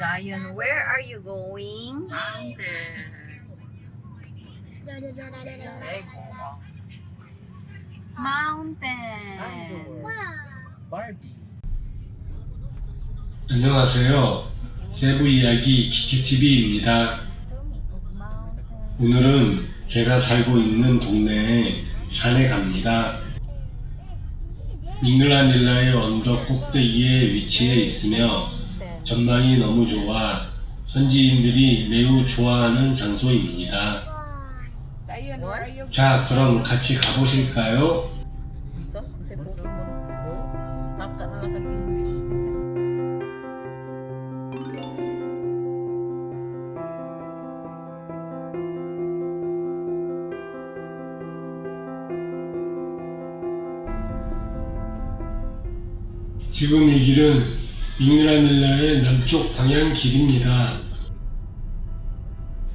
Zion, where are you going? Mountain. 바비. 안녕하세요. 세부 이야기 키키TV입니다. 오늘은 제가 살고 있는 동네에 산에 갑니다. 잉글라닐라의 언덕 꼭대기에 위치해 있으며 전망이 너무 좋아 선지인들이 매우 좋아하는 장소입니다. 자, 그럼 같이 가보실까요? 지금 이 길은 잉글라닐라의 남쪽 방향 길입니다.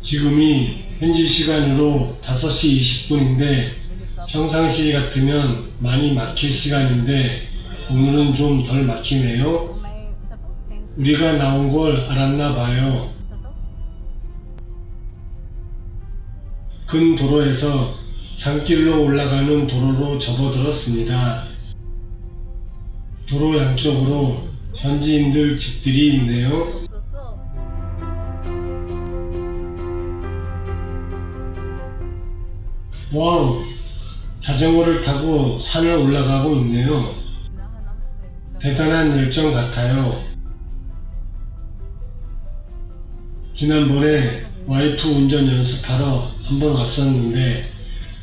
지금이 현지 시간으로 5시 20분인데 평상시 같으면 많이 막힐 시간인데 오늘은 좀 덜 막히네요. 우리가 나온 걸 알았나 봐요. 큰 도로에서 산길로 올라가는 도로로 접어들었습니다. 도로 양쪽으로 현지인들 집들이 있네요. 와우! 자전거를 타고 산을 올라가고 있네요. 대단한 열정 같아요. 지난번에 와이프 운전 연습하러 한번 왔었는데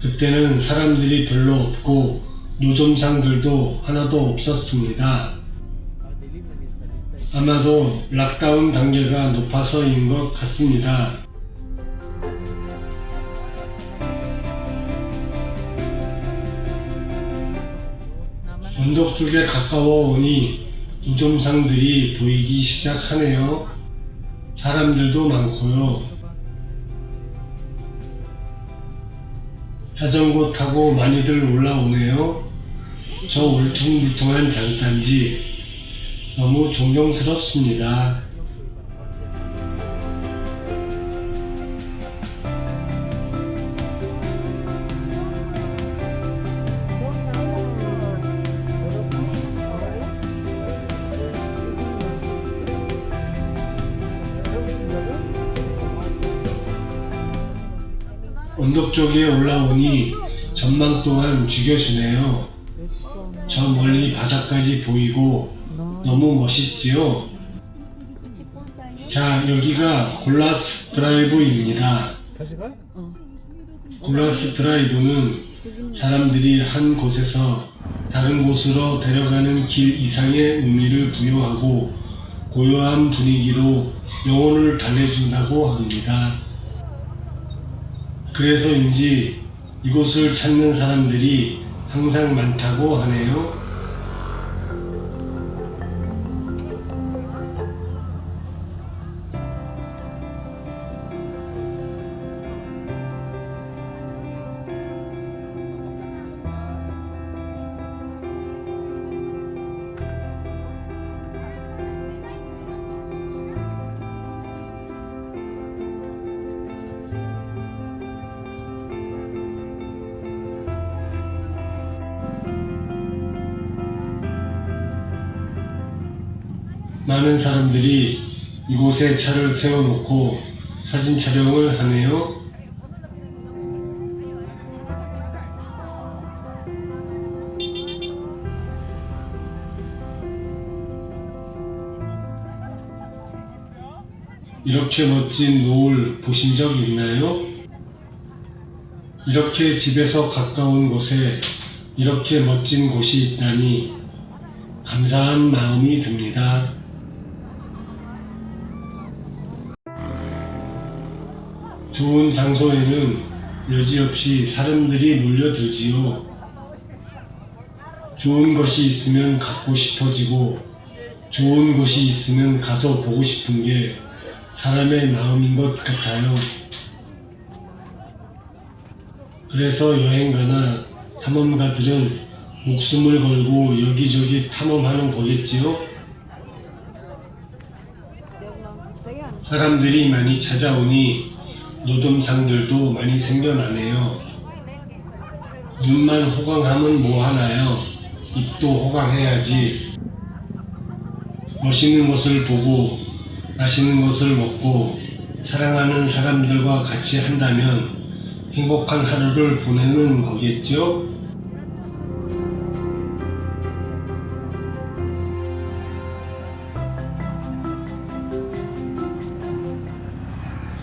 그때는 사람들이 별로 없고 노점상들도 하나도 없었습니다. 아마도 락다운 단계가 높아서인 것 같습니다. 언덕 쪽에 가까워 오니 노점상들이 보이기 시작하네요. 사람들도 많고요. 자전거 타고 많이들 올라오네요. 저 울퉁불퉁한 장단지 너무 존경스럽습니다. 언덕 쪽에 올라오니 전망 또한 죽여주네요. 저 멀리 바다까지 보이고 너무 멋있지요? 자, 여기가 골라스 드라이브입니다. 다시 가? 골라스 드라이브는 사람들이 한 곳에서 다른 곳으로 데려가는 길 이상의 의미를 부여하고 고요한 분위기로 영혼을 달래준다고 합니다. 그래서인지 이곳을 찾는 사람들이 항상 많다고 하네요. 많은 사람들이 이곳에 차를 세워놓고 사진 촬영을 하네요. 이렇게 멋진 노을 보신 적 있나요? 이렇게 집에서 가까운 곳에 이렇게 멋진 곳이 있다니 감사한 마음이 듭니다. 좋은 장소에는 여지없이 사람들이 몰려들지요. 좋은 것이 있으면 갖고 싶어지고, 좋은 곳이 있으면 가서 보고 싶은 게 사람의 마음인 것 같아요. 그래서 여행가나 탐험가들은 목숨을 걸고 여기저기 탐험하는 거겠지요? 사람들이 많이 찾아오니 노점상들도 많이 생겨나네요. 눈만 호강하면 뭐하나요? 입도 호강해야지. 멋있는 것을 보고 맛있는 것을 먹고 사랑하는 사람들과 같이 한다면 행복한 하루를 보내는 거겠죠?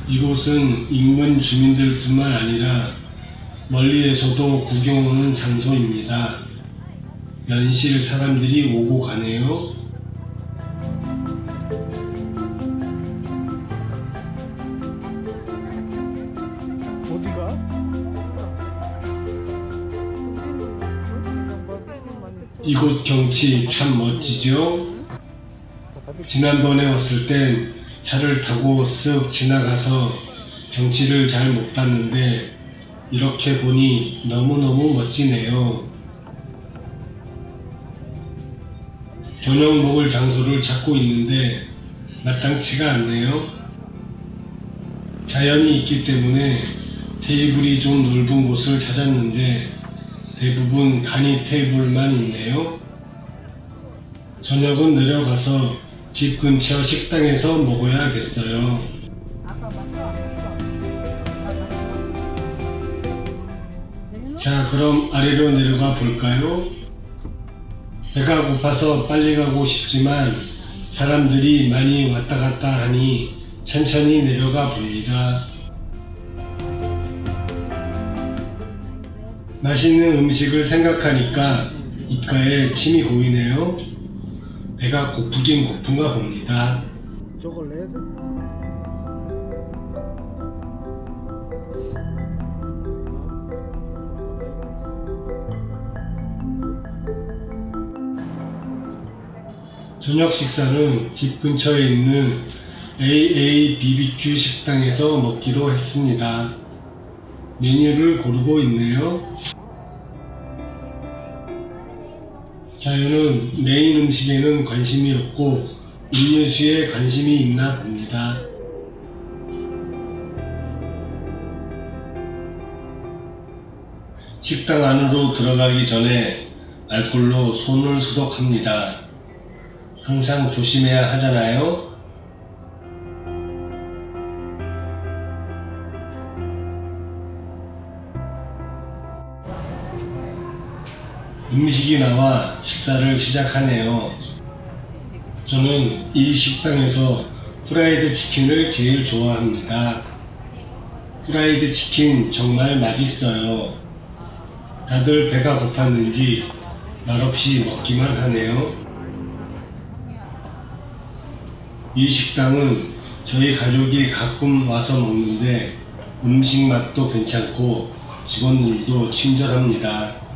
이곳은 인근 주민들뿐만 아니라 멀리에서도 구경 오는 장소입니다. 연실 사람들이 오고 가네요. 이곳 경치 참 멋지죠? 지난번에 왔을 땐 차를 타고 쓱 지나가서 경치를 잘 못 봤는데 이렇게 보니 너무너무 멋지네요. 저녁 먹을 장소를 찾고 있는데 마땅치가 않네요. 자연이 있기 때문에 테이블이 좀 넓은 곳을 찾았는데 대부분 간이 테이블만 있네요. 저녁은 내려가서 집 근처 식당에서 먹어야겠어요. 자, 그럼 아래로 내려가 볼까요? 배가 고파서 빨리 가고 싶지만 사람들이 많이 왔다 갔다 하니 천천히 내려가 봅니다. 맛있는 음식을 생각하니까 입가에 침이 고이네요. 배가 고프긴 고픈가 봅니다. 저걸 내야 돼? 저녁 식사는 집 근처에 있는 AA BBQ 식당에서 먹기로 했습니다. 메뉴를 고르고 있네요. 자유는 메인 음식에는 관심이 없고 음료수에 관심이 있나 봅니다. 식당 안으로 들어가기 전에 알콜로 손을 소독합니다. 항상 조심해야 하잖아요. 음식이 나와 식사를 시작하네요. 저는 이 식당에서 프라이드 치킨을 제일 좋아합니다. 프라이드 치킨 정말 맛있어요. 다들 배가 고팠는지 말없이 먹기만 하네요. 이 식당은 저희 가족이 가끔 와서 먹는데 음식 맛도 괜찮고 직원들도 친절합니다.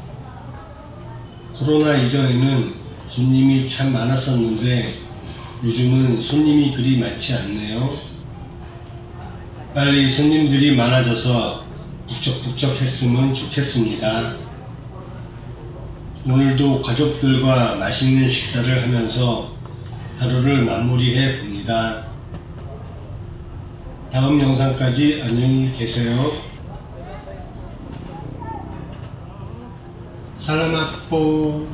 코로나 이전에는 손님이 참 많았었는데 요즘은 손님이 그리 많지 않네요. 빨리 손님들이 많아져서 북적북적 했으면 좋겠습니다. 오늘도 가족들과 맛있는 식사를 하면서 하루를 마무리해 봅니다. 다음 영상까지 안녕히 계세요. 살라맛 뽀